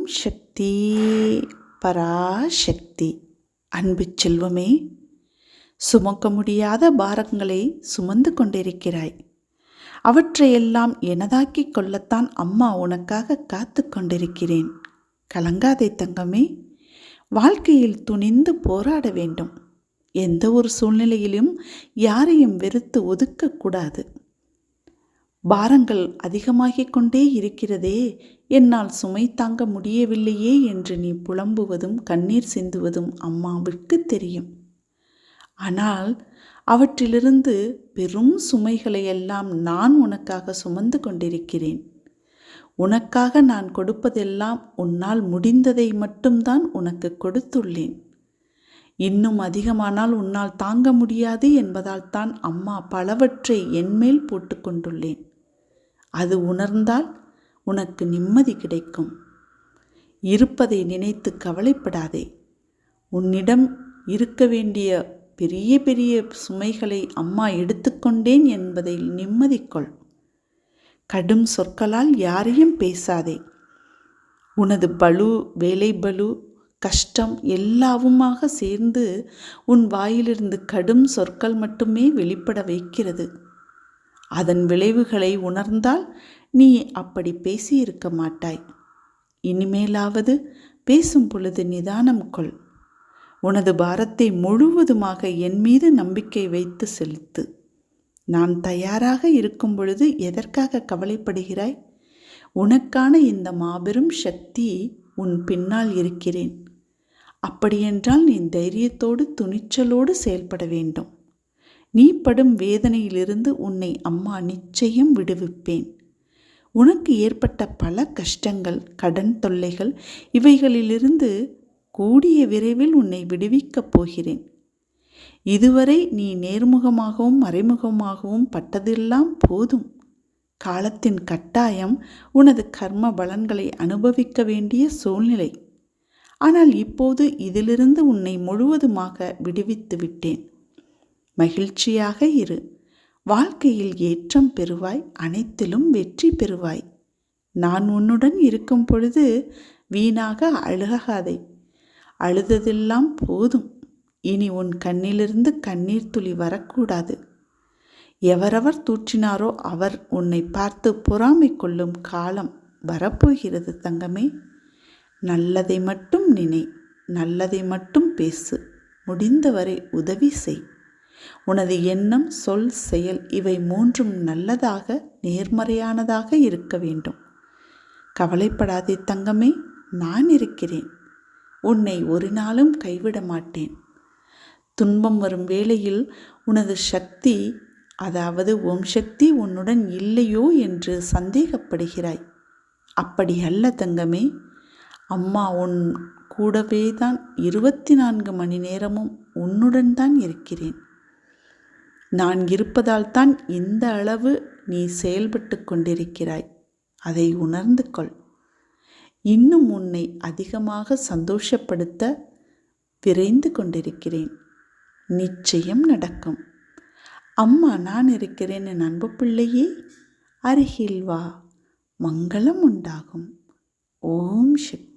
ஓம் சக்தி பராசக்தி. அன்பு செல்வமே சுமக்க முடியாத பாரங்களை சுமந்து கொண்டிருக்கிறாய். அவற்றையெல்லாம் எனதாக்கி கொள்ளத்தான் அம்மா உனக்காக காத்து கொண்டிருக்கிறேன். கலங்காதே தங்கமே வாழ்க்கையில் துணிந்து போராட வேண்டும். எந்த ஒரு சூழ்நிலையிலும் யாரையும் வெறுத்து ஒதுக்கக்கூடாது பாரங்கள் அதிகமாகிக் கொண்டே இருக்கிறதே. என்னால் சுமை தாங்க முடியவில்லையே என்று நீ புலம்புவதும் கண்ணீர் சிந்துவதும் அம்மாவிற்கு தெரியும். ஆனால் அவற்றிலிருந்து பெரும் சுமைகளை எல்லாம் நான் உனக்காக சுமந்து கொண்டிருக்கிறேன். உனக்காக நான் கொடுப்பதெல்லாம் உன்னால் முடிந்ததை மட்டும்தான் உனக்கு கொடுத்துள்ளேன். இன்னும் அதிகமானால் உன்னால் தாங்க முடியாது என்பதால் தான் அம்மா பலவற்றை என்மேல் போட்டுக்கொண்டுள்ளேன் அது உணர்ந்தால் உனக்கு நிம்மதி கிடைக்கும். இருப்பதை நினைத்து கவலைப்படாதே. உன்னிடம் இருக்க வேண்டிய பெரிய பெரிய சுமைகளை அம்மா எடுத்துக்கொண்டேன் என்பதை நிம்மதிக்கொள். கடும் சொற்களால் யாரையும் பேசாதே. உனது பலு வேலை பலு கஷ்டம் எல்லாவுமாக சேர்ந்து உன் வாயிலிருந்து கடும் சொற்கள் மட்டுமே வெளிப்பட வைக்கிறது. அதன் விளைவுகளை உணர்ந்தால் நீ அப்படி பேசியிருக்க மாட்டாய். இனிமேலாவது பேசும் பொழுது நிதானம் கொள். உனது பாரத்தை முழுவதுமாக என் மீது நம்பிக்கை வைத்து செலுத்து. நான் தயாராக இருக்கும் பொழுது எதற்காக கவலைப்படுகிறாய்? உனக்கான இந்த மாபெரும் சக்தி உன் பின்னால் இருக்கிறேன். அப்படியென்றால் நீ தைரியத்தோடு துணிச்சலோடு செயல்பட வேண்டும். நீ படும் வேதனையிலிருந்து உன்னை அம்மா நிச்சயம் விடுவிப்பேன். உனக்கு ஏற்பட்ட பல கஷ்டங்கள் கடன் தொல்லைகள் இவைகளிலிருந்து கூடிய விரைவில் உன்னை விடுவிக்கப் போகிறேன். இதுவரை நீ நேர்முகமாகவும் மறைமுகமாகவும் பட்டதெல்லாம் போதும். காலத்தின் கட்டாயம் உனது கர்ம பலன்களை அனுபவிக்க வேண்டிய சூழ்நிலை. ஆனால் இப்போது இதிலிருந்து உன்னை முழுவதுமாக விடுவித்து விட்டேன். மகிழ்ச்சியாக இரு. வாழ்க்கையில் ஏற்றம் பெறுவாய் அனைத்திலும் வெற்றி பெறுவாய். நான் உன்னுடன் இருக்கும் பொழுது வீணாக அழுகாதே. அழுததெல்லாம் போதும். இனி உன் கண்ணிலிருந்து கண்ணீர் துளி வரக்கூடாது. எவரவர் தூற்றினாரோ அவர் உன்னை பார்த்து பொறாமை கொள்ளும் காலம் வரப்போகிறது தங்கமே. நல்லதை மட்டும் நினை நல்லதை மட்டும் பேசு. முடிந்தவரை உதவி செய். உனது எண்ணம் சொல் செயல் இவை மூன்றும் நல்லதாக நேர்மறையானதாக இருக்க வேண்டும். கவலைப்படாதே தங்கமே நான் இருக்கிறேன். உன்னை ஒரு நாளும் கைவிட மாட்டேன். துன்பம் வரும் வேளையில் உனது சக்தி அதாவது ஓம் சக்தி உன்னுடன் இல்லையோ என்று சந்தேகப்படுகிறாய். அப்படி அல்ல தங்கமே அம்மா உன் கூடவே தான் இருபத்தி நான்கு மணி நேரமும் உன்னுடன் தான் இருக்கிறேன். நான் இருப்பதால் தான் இந்த அளவு நீ செயல்பட்டு கொண்டிருக்கிறாய். அதை உணர்ந்து கொள். இன்னும் உன்னை அதிகமாக சந்தோஷப்படுத்த விரைந்து கொண்டிருக்கிறேன். நிச்சயம் நடக்கும். அம்மா நான் இருக்கிறேன் என் அன்பு பிள்ளையே. அருகில் வா. மங்களம் உண்டாகும். ஓம் சக்தி.